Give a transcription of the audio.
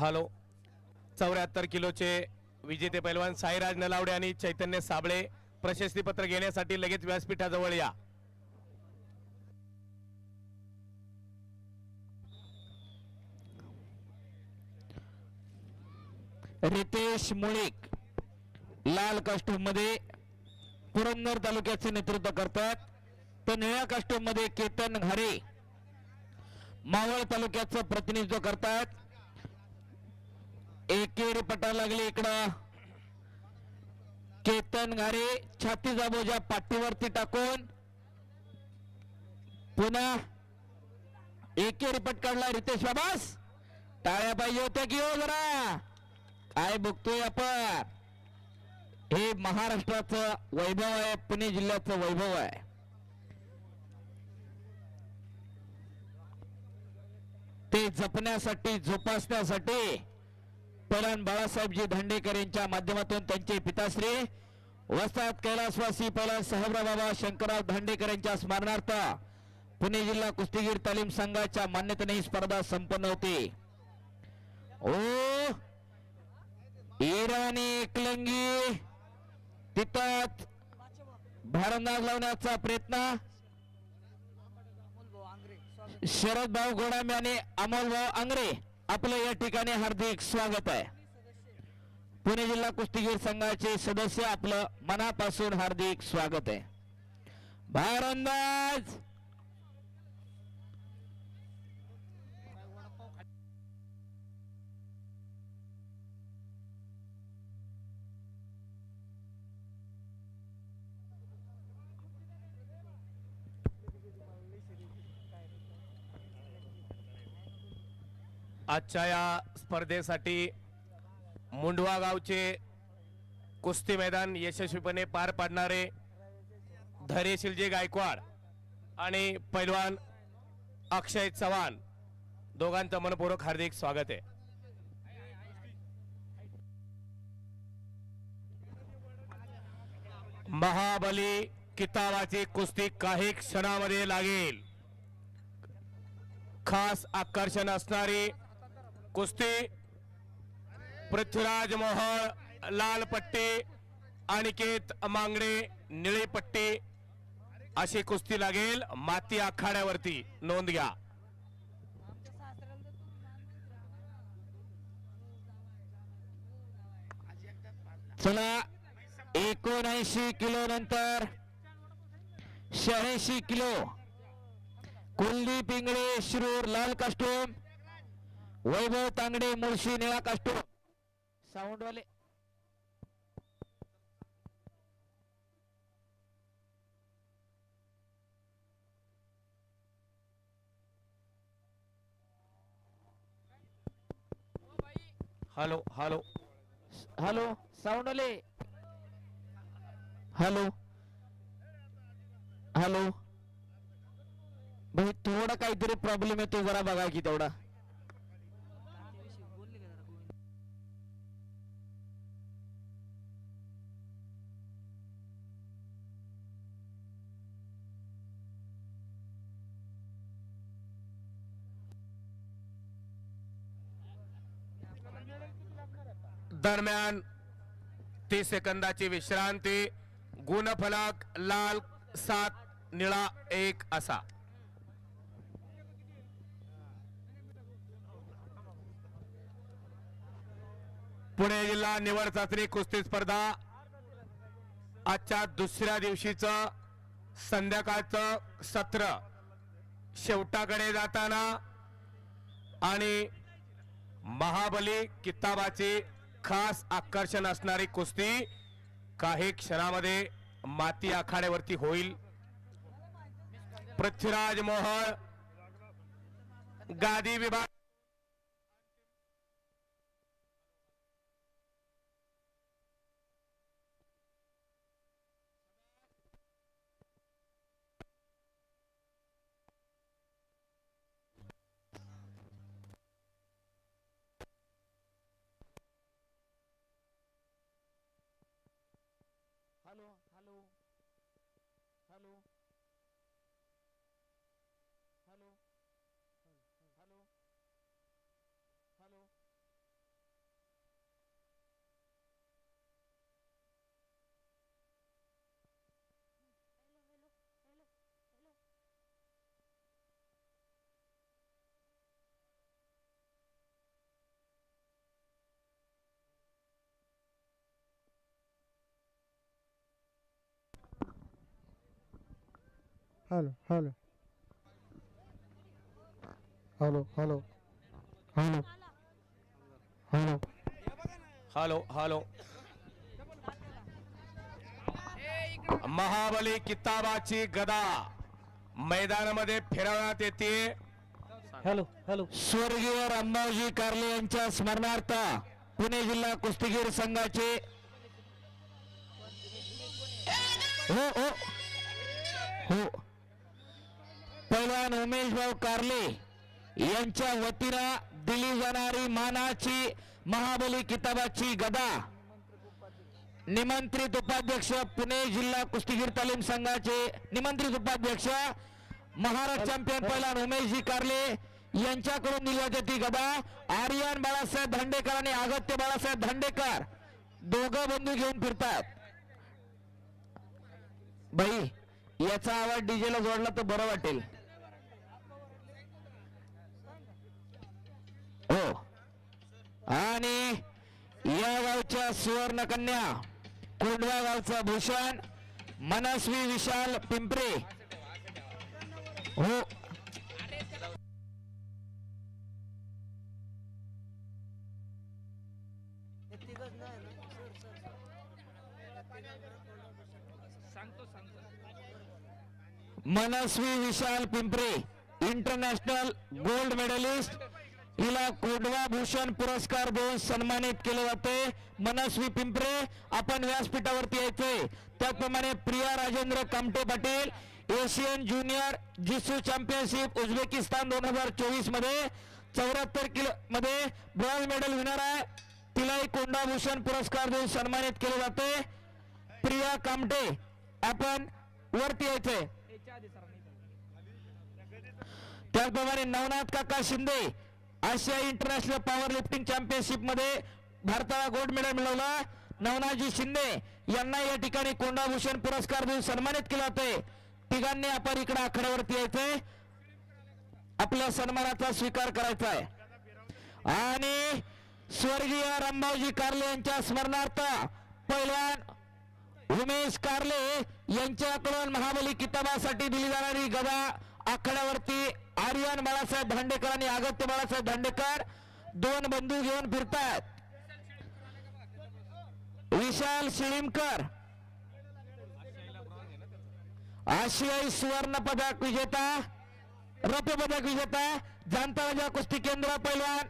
Hello. चौऱ्याहत्तर किलोचे विजेते पैलवान साईराज नलावडे आणि चैतन्य साबळे प्रशस्तीपत्र घेण्यासाठी लगेच व्यासपीठाजवळ या. रितेश मुळीक लाल कास्टूममध्ये पुरंदर तालुक्याचे नेतृत्व करतात. तर निळ्या कास्टूममध्ये केतन घारे मावळ तालुक्याचं प्रतिनिधित्व करतात. एकेरी पटा लागली इकडं. केतन घारे छाती जाबोजा पाठीवरती टाकून. पुन्हा एकेरी पट काढला रितेश बाबास. टाळ्या पाहिजे होत्या की हो जरा. काय बघतोय आपण? हे महाराष्ट्राचं वैभव आहे पुणे जिल्ह्याचं वैभव आहे. ते जपण्यासाठी जोपासण्यासाठी पैलवान बाळासाहेबजी धांडेकर यांच्या माध्यमातून त्यांचे पिताश्री वस्ताद कैलासवासी पैलवान साहेबराव बाबा शंकरराव धांडेकर यांच्या स्मरणार्थ पुणे जिल्हा कुस्तीगीर तालीम संघाच्या मान्यतेने ही स्पर्धा संपन्न होते. ओ! इराणी एकलंगी तिथं भारंदाज लावण्याचा प्रयत्न. शरद भाऊ गोडामे आणि अमोल भाऊ आंग्रे. आपलं या ठिकाणी हार्दिक स्वागत आहे. पुणे जिल्हा कुस्तीगीर संघाचे सदस्य आपलं मनापासून हार्दिक स्वागत आहे. भारंदाज आजच्या या स्पर्धेसाठी मुंडवा गावचे कुस्ती मैदान यशस्वीपणे पार पाडणारे धैर्यशीलजी गायकवाड आणि पैलवान अक्षय चव्हाण दोघांचं मनपूर्वक हार्दिक स्वागत आहे. महाबली किताबाची कुस्ती काही क्षणामध्ये लागेल. खास आकर्षण असणारी कुस्ती पृथ्वीराज मोहळ लाल पट्टी अनिकेत मांगडे निळी पट्टी अशी कुस्ती लागेल. माती आखाड्यावरती. नोंद घ्या. चला एकोणऐंशी किलो नंतर शहाऐंशी किलो. कुलदीप इंगळे शिरूर लाल कास्टूम वैभव तांगडे मुळशी निळा वाले. हॅलो हॅलो हॅलो साऊंड वाले. हॅलो हॅलो भाई थोडा काहीतरी प्रॉब्लेम येतो जरा बघा की तेवढा. दरम्यान तीस सेकंदाची विश्रांती गुणफलक लाल सात निळा एक असा. पुणे जिल्हा निवड चाचणी कुस्ती स्पर्धा आजच्या दुसऱ्या दिवशीचं संध्याकाळचं सत्र शेवटाकडे जाताना आणि महाबली किताबाची खास आकर्षण असणारी कुस्ती काही क्षणामध्ये माती आखाड्यावरती होईल. पृथ्वीराज मोहळ गादी विभाग hello hello hello hello hello hello hello hello hello hello hello hello hello महाबली किताबाची गदा मैदानामध्ये फिरवण्यात येते. Hello hello. स्वर्गीय रामभाऊजी कारले यांच्या स्मरणार्थ पुणे जिल्हा कुस्तीगीर संघाचे हो हो. हो. पैलवान उमेश भाऊ कारले यांच्या वतीनं दिली जाणारी मानाची महाबली किताबाची गदा. निमंत्रित उपाध्यक्ष पुणे जिल्हा कुस्तीगीर तालीम संघाचे निमंत्रित उपाध्यक्ष महाराष्ट्र चॅम्पियन पैलवान उमेशजी कारले यांच्याकडून दिली जाते ती गदा. आर्यन बाळासाहेब धांडेकर आणि अगत्य बाळासाहेब धांडेकर दोघं बंधू घेऊन फिरतात. भाई याचा आवाज डीजेला जोडला तर बरं वाटेल. आणि या गावच्या सुवर्णकन्या कोंडवा गावचा भूषण मनस्वी विशाल पिंपरे. हो. Manasvi Vishal Pimpre international gold medalist हिला कोडवा भूषण पुरस्कार देऊन सन्मानित केले जाते. मनस्वी पिंपरे आपण व्यासपीठावरती यायचोय. त्याचप्रमाणे प्रिया राजेंद्र कामटे पाटील एशियन ज्युनियर जिसू चॅम्पियनशिप उझबेकिस्तान दोन हजार चोवीसमध्ये चौऱ्याहत्तर किलो मध्ये ब्रॉन्झ मेडल विनर आहे तिलाही कोंडा भूषण पुरस्कार देऊन सन्मानित केले जाते. प्रिया कामटे आपण वरती यायचंय. त्याचप्रमाणे नवनाथ काका शिंदे आशिया इंटरनॅशनल पॉवर लिफ्टिंग चॅम्पियनशिपमध्ये भारताला गोल्ड मेडल मिळवला. नवनाथजी शिंदे यांना या ठिकाणी कोंडाभूषण पुरस्कार देऊन सन्मानित केलं जाते तिघांनी आपण इकडे आखाड्यावरती यायचंय. आपल्या सन्मानाचा स्वीकार करायचा आहे आणि स्वर्गीय रामभाऊजी कार्ले यांच्या स्मरणार्थ पहिल्या उमेश कार्ले यांच्याकडून महाबली किताबासाठी दिली जाणारी गदा आखाड्यावरती आर्यन बाळासाहेब भांडेकर आणि अगत्य बाळासाहेब भांडेकर दोन बंधू घेऊन फिरतात विशाल शिळीमकर. आशियाई सुवर्ण पदक विजेता रौप्य पदक विजेता जाणता कुस्ती केंद्र पैलवान.